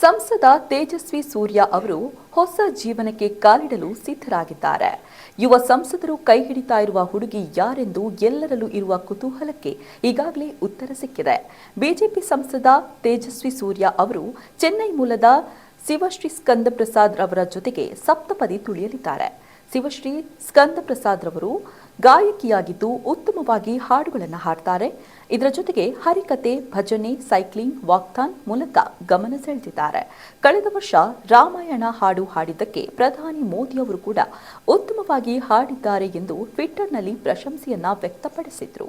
ಸಂಸದ ತೇಜಸ್ವಿ ಸೂರ್ಯ ಅವರು ಹೊಸ ಜೀವನಕ್ಕೆ ಕಾಲಿಡಲು ಸಿದ್ಧರಾಗಿದ್ದಾರೆ. ಯುವ ಸಂಸದರು ಕೈ ಹಿಡಿತಾ ಇರುವ ಹುಡುಗಿ ಯಾರೆಂದು ಎಲ್ಲರಲ್ಲೂ ಇರುವ ಕುತೂಹಲಕ್ಕೆ ಈಗಾಗಲೇ ಉತ್ತರ ಸಿಕ್ಕಿದೆ. ಬಿಜೆಪಿ ಸಂಸದ ತೇಜಸ್ವಿ ಸೂರ್ಯ ಅವರು ಚೆನ್ನೈ ಮೂಲದ ಶಿವಶ್ರೀ ಸ್ಕಂದ ಪ್ರಸಾದ್ ರವರ ಜೊತೆಗೆ ಸಪ್ತಪದಿ ತುಳಿಯಲಿದ್ದಾರೆ. ಶಿವಶ್ರೀ ಸ್ಕಂದ ಪ್ರಸಾದ್ ರವರು ಗಾಯಕಿಯಾಗಿದ್ದು ಉತ್ತಮವಾಗಿ ಹಾಡುಗಳನ್ನು ಹಾಡ್ತಾರೆ. ಇದರ ಜೊತೆಗೆ ಹರಿಕತೆ, ಭಜನೆ, ಸೈಕ್ಲಿಂಗ್, ವಾಕ್ಥಾನ್ ಮೂಲಕ ಗಮನ ಸೆಳೆದಿದ್ದಾರೆ. ಕಳೆದ ವರ್ಷ ರಾಮಾಯಣ ಹಾಡು ಹಾಡಿದ್ದಕ್ಕೆ ಪ್ರಧಾನಿ ಮೋದಿ ಅವರು ಕೂಡ ಉತ್ತಮವಾಗಿ ಹಾಡಿದ್ದಾರೆ ಎಂದು ಟ್ವಿಟ್ಟರ್ನಲ್ಲಿ ಪ್ರಶಂಸೆಯನ್ನ ವ್ಯಕ್ತಪಡಿಸಿದ್ರು.